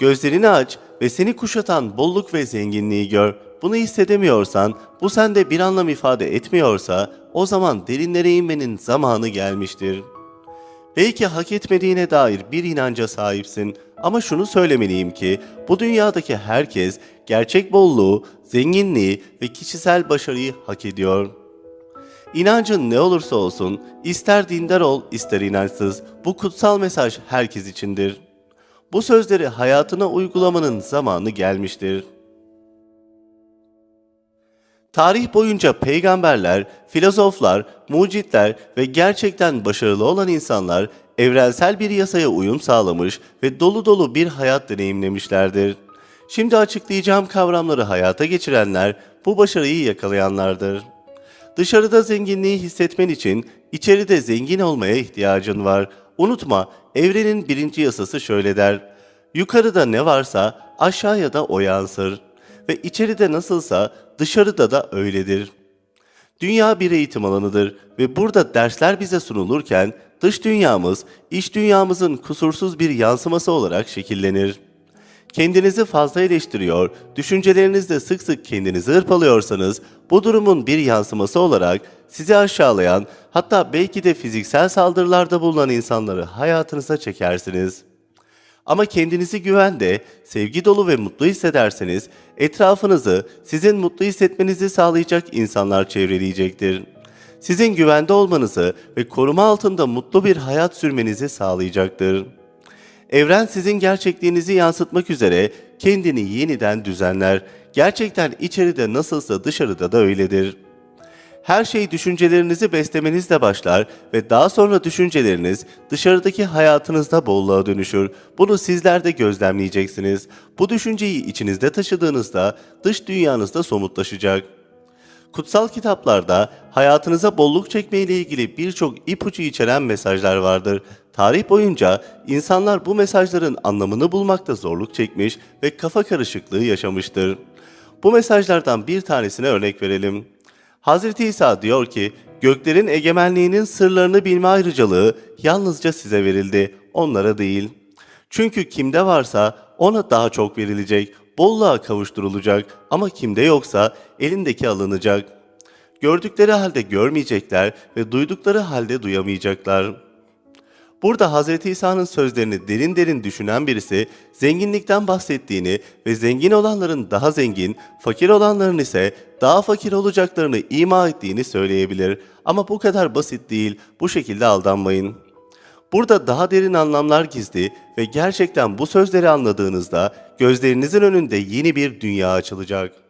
Gözlerini aç ve seni kuşatan bolluk ve zenginliği gör. Bunu hissedemiyorsan, bu sende bir anlam ifade etmiyorsa, o zaman derinlere inmenin zamanı gelmiştir. Belki hak etmediğine dair bir inanca sahipsin ama şunu söylemeliyim ki bu dünyadaki herkes gerçek bolluğu, zenginliği ve kişisel başarıyı hak ediyor. İnancın ne olursa olsun, ister dindar ol, ister inançsız, bu kutsal mesaj herkes içindir. Bu sözleri hayatına uygulamanın zamanı gelmiştir. Tarih boyunca peygamberler, filozoflar, mucitler ve gerçekten başarılı olan insanlar evrensel bir yasaya uyum sağlamış ve dolu dolu bir hayat deneyimlemişlerdir. Şimdi açıklayacağım kavramları hayata geçirenler bu başarıyı yakalayanlardır. Dışarıda zenginliği hissetmen için içeride zengin olmaya ihtiyacın var. Unutma, evrenin birinci yasası şöyle der. Yukarıda ne varsa aşağıya da o yansır. Ve içeride nasılsa dışarıda da öyledir. Dünya bir eğitim alanıdır ve burada dersler bize sunulurken dış dünyamız, iç dünyamızın kusursuz bir yansıması olarak şekillenir. Kendinizi fazla eleştiriyor, düşüncelerinizde sık sık kendinizi hırpalıyorsanız bu durumun bir yansıması olarak sizi aşağılayan hatta belki de fiziksel saldırılarda bulunan insanları hayatınıza çekersiniz. Ama kendinizi güvende, sevgi dolu ve mutlu hissederseniz etrafınızı sizin mutlu hissetmenizi sağlayacak insanlar çevreleyecektir. Sizin güvende olmanızı ve koruma altında mutlu bir hayat sürmenizi sağlayacaktır. Evren sizin gerçekliğinizi yansıtmak üzere kendini yeniden düzenler. Gerçekten içeride nasılsa dışarıda da öyledir. Her şey düşüncelerinizi beslemenizle başlar ve daha sonra düşünceleriniz dışarıdaki hayatınızda bolluğa dönüşür. Bunu sizler de gözlemleyeceksiniz. Bu düşünceyi içinizde taşıdığınızda dış dünyanızda somutlaşacak. Kutsal kitaplarda hayatınıza bolluk çekme ile ilgili birçok ipucu içeren mesajlar vardır. Tarih boyunca insanlar bu mesajların anlamını bulmakta zorluk çekmiş ve kafa karışıklığı yaşamıştır. Bu mesajlardan bir tanesine örnek verelim. Hazreti İsa diyor ki, göklerin egemenliğinin sırlarını bilme ayrıcalığı yalnızca size verildi, onlara değil. Çünkü kimde varsa ona daha çok verilecek, bolluğa kavuşturulacak ama kimde yoksa elindeki alınacak. Gördükleri halde görmeyecekler ve duydukları halde duyamayacaklar. Burada Hz. İsa'nın sözlerini derin derin düşünen birisi zenginlikten bahsettiğini ve zengin olanların daha zengin, fakir olanların ise daha fakir olacaklarını ima ettiğini söyleyebilir. Ama bu kadar basit değil, bu şekilde aldanmayın. Burada daha derin anlamlar gizli ve gerçekten bu sözleri anladığınızda gözlerinizin önünde yeni bir dünya açılacak.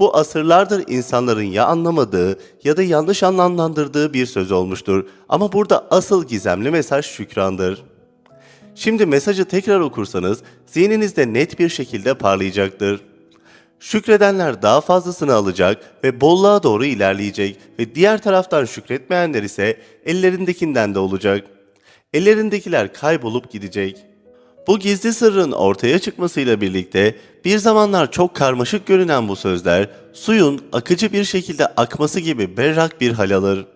Bu asırlardır insanların ya anlamadığı ya da yanlış anlamlandırdığı bir söz olmuştur. Ama burada asıl gizemli mesaj şükrandır. Şimdi mesajı tekrar okursanız zihninizde net bir şekilde parlayacaktır. Şükredenler daha fazlasını alacak ve bolluğa doğru ilerleyecek ve diğer taraftan şükretmeyenler ise ellerindekinden de olacak. Ellerindekiler kaybolup gidecek. Bu gizli sırrın ortaya çıkmasıyla birlikte bir zamanlar çok karmaşık görünen bu sözler suyun akıcı bir şekilde akması gibi berrak bir hal alır.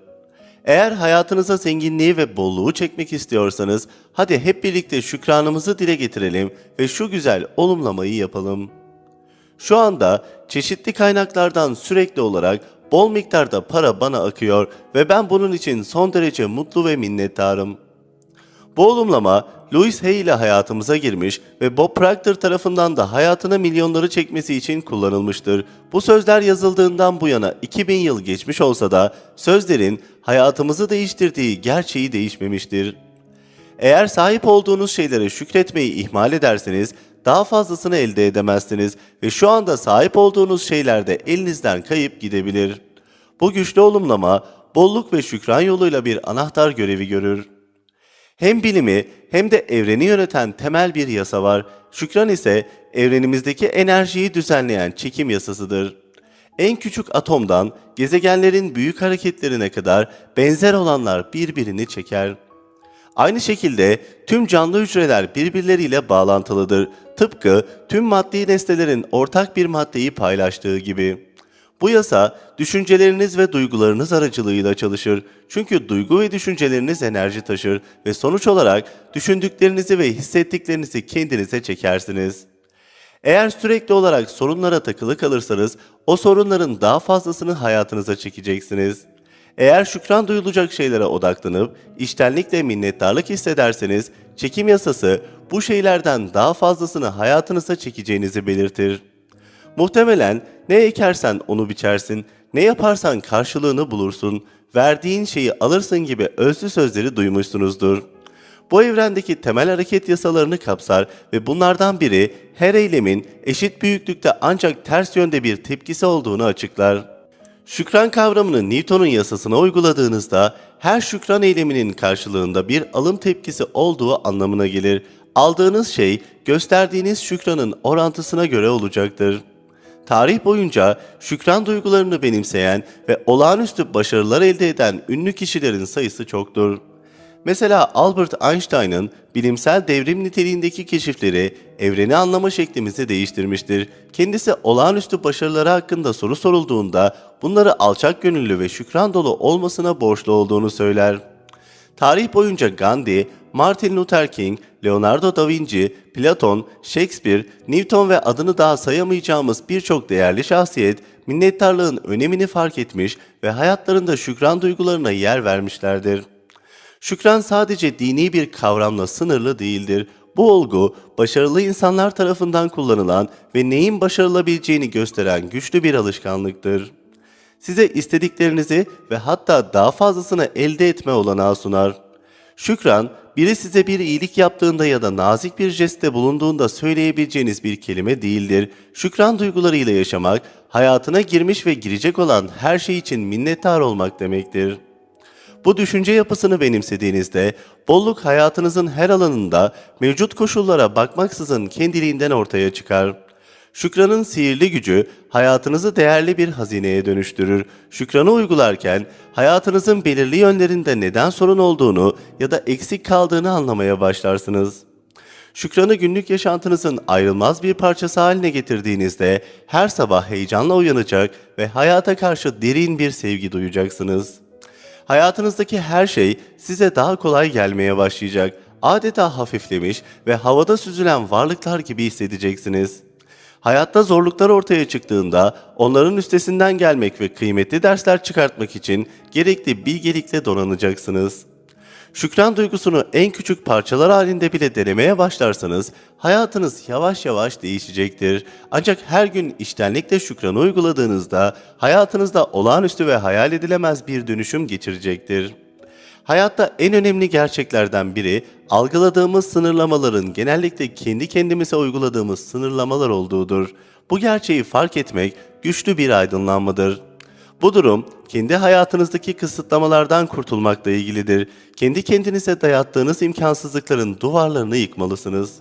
Eğer hayatınıza zenginliği ve bolluğu çekmek istiyorsanız hadi hep birlikte şükranımızı dile getirelim ve şu güzel olumlamayı yapalım. Şu anda çeşitli kaynaklardan sürekli olarak bol miktarda para bana akıyor ve ben bunun için son derece mutlu ve minnettarım. Bu olumlama Louis Hay ile hayatımıza girmiş ve Bob Proctor tarafından da hayatına milyonları çekmesi için kullanılmıştır. Bu sözler yazıldığından bu yana 2000 yıl geçmiş olsa da sözlerin hayatımızı değiştirdiği gerçeği değişmemiştir. Eğer sahip olduğunuz şeylere şükretmeyi ihmal ederseniz daha fazlasını elde edemezsiniz ve şu anda sahip olduğunuz şeyler de elinizden kayıp gidebilir. Bu güçlü olumlama bolluk ve şükran yoluyla bir anahtar görevi görür. Hem bilimi hem de evreni yöneten temel bir yasa var. Şükran ise evrenimizdeki enerjiyi düzenleyen çekim yasasıdır. En küçük atomdan gezegenlerin büyük hareketlerine kadar benzer olanlar birbirini çeker. Aynı şekilde tüm canlı hücreler birbirleriyle bağlantılıdır. Tıpkı tüm maddi nesnelerin ortak bir maddeyi paylaştığı gibi. Bu yasa düşünceleriniz ve duygularınız aracılığıyla çalışır. Çünkü duygu ve düşünceleriniz enerji taşır ve sonuç olarak düşündüklerinizi ve hissettiklerinizi kendinize çekersiniz. Eğer sürekli olarak sorunlara takılı kalırsanız o sorunların daha fazlasını hayatınıza çekeceksiniz. Eğer şükran duyulacak şeylere odaklanıp içtenlikle minnettarlık hissederseniz çekim yasası bu şeylerden daha fazlasını hayatınıza çekeceğinizi belirtir. Muhtemelen ne ekersen onu biçersin, ne yaparsan karşılığını bulursun, verdiğin şeyi alırsın gibi özlü sözleri duymuşsunuzdur. Bu evrendeki temel hareket yasalarını kapsar ve bunlardan biri her eylemin eşit büyüklükte ancak ters yönde bir tepkisi olduğunu açıklar. Şükran kavramını Newton'un yasasına uyguladığınızda her şükran eyleminin karşılığında bir alım tepkisi olduğu anlamına gelir. Aldığınız şey gösterdiğiniz şükranın orantısına göre olacaktır. Tarih boyunca şükran duygularını benimseyen ve olağanüstü başarılar elde eden ünlü kişilerin sayısı çoktur. Mesela Albert Einstein'ın bilimsel devrim niteliğindeki keşifleri evreni anlama şeklimizi değiştirmiştir. Kendisi olağanüstü başarıları hakkında soru sorulduğunda bunları alçak gönüllü ve şükran dolu olmasına borçlu olduğunu söyler. Tarih boyunca Gandhi, Martin Luther King, Leonardo da Vinci, Platon, Shakespeare, Newton ve adını daha sayamayacağımız birçok değerli şahsiyet minnettarlığın önemini fark etmiş ve hayatlarında şükran duygularına yer vermişlerdir. Şükran sadece dini bir kavramla sınırlı değildir. Bu olgu başarılı insanlar tarafından kullanılan ve neyin başarılabileceğini gösteren güçlü bir alışkanlıktır. Size istediklerinizi ve hatta daha fazlasını elde etme olanağı sunar. Şükran, biri size bir iyilik yaptığında ya da nazik bir jestte bulunduğunda söyleyebileceğiniz bir kelime değildir. Şükran duygularıyla yaşamak, hayatına girmiş ve girecek olan her şey için minnettar olmak demektir. Bu düşünce yapısını benimsediğinizde bolluk hayatınızın her alanında mevcut koşullara bakmaksızın kendiliğinden ortaya çıkar. Şükranın sihirli gücü hayatınızı değerli bir hazineye dönüştürür. Şükranı uygularken hayatınızın belirli yönlerinde neden sorun olduğunu ya da eksik kaldığını anlamaya başlarsınız. Şükranı günlük yaşantınızın ayrılmaz bir parçası haline getirdiğinizde her sabah heyecanla uyanacak ve hayata karşı derin bir sevgi duyacaksınız. Hayatınızdaki her şey size daha kolay gelmeye başlayacak. Adeta hafiflemiş ve havada süzülen varlıklar gibi hissedeceksiniz. Hayatta zorluklar ortaya çıktığında onların üstesinden gelmek ve kıymetli dersler çıkartmak için gerekli bilgelikle donanacaksınız. Şükran duygusunu en küçük parçalar halinde bile denemeye başlarsanız hayatınız yavaş yavaş değişecektir. Ancak her gün iştenlikle şükranı uyguladığınızda hayatınızda olağanüstü ve hayal edilemez bir dönüşüm geçirecektir. Hayatta en önemli gerçeklerden biri algıladığımız sınırlamaların genellikle kendi kendimize uyguladığımız sınırlamalar olduğudur. Bu gerçeği fark etmek güçlü bir aydınlanmadır. Bu durum kendi hayatınızdaki kısıtlamalardan kurtulmakla ilgilidir. Kendi kendinize dayattığınız imkansızlıkların duvarlarını yıkmalısınız.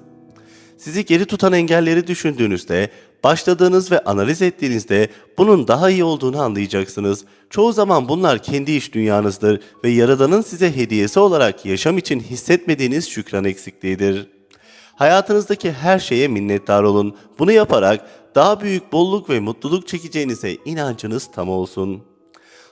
Sizi geri tutan engelleri düşündüğünüzde, başladığınız ve analiz ettiğinizde bunun daha iyi olduğunu anlayacaksınız. Çoğu zaman bunlar kendi iş dünyanızdır ve Yaradan'ın size hediyesi olarak yaşam için hissetmediğiniz şükran eksikliğidir. Hayatınızdaki her şeye minnettar olun. Bunu yaparak daha büyük bolluk ve mutluluk çekeceğinize inancınız tam olsun.